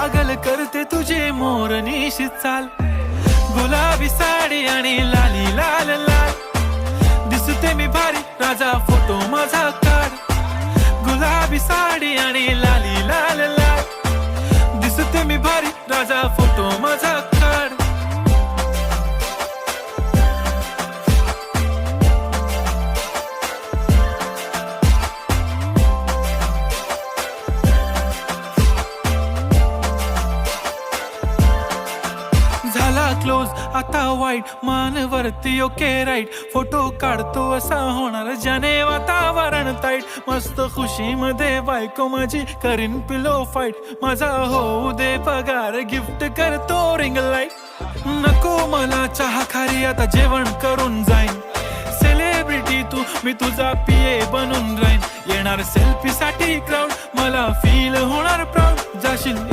पागल करते तुझे मोर निशी चाल. गुलाबी साडी आणि लाली लाल लाल. दिसते मी भारी राजा फोटो माझा काढ. गुलाबी साडी आणि लाली लाल लाल. दिसते मी भारी राजा फोटो माझा काढ. क्लोज आता वाईट मानवरती ओके राईट फोटो काढतो असा होणार ज्याने वातावरण ताईट मस्त खुशी मध्ये बायको माझी करीन पिलो फाईट माझा होऊ दे पगार गिफ्ट करतो रिंग लाइट नको मला चहा खारी आता जेवण करून जाईन. सेलिब्रिटी तू मी तुझा पिये बनून राहीन. येणार सेल्फी साठी क्राऊड मला फील होणार प्राऊड जाशील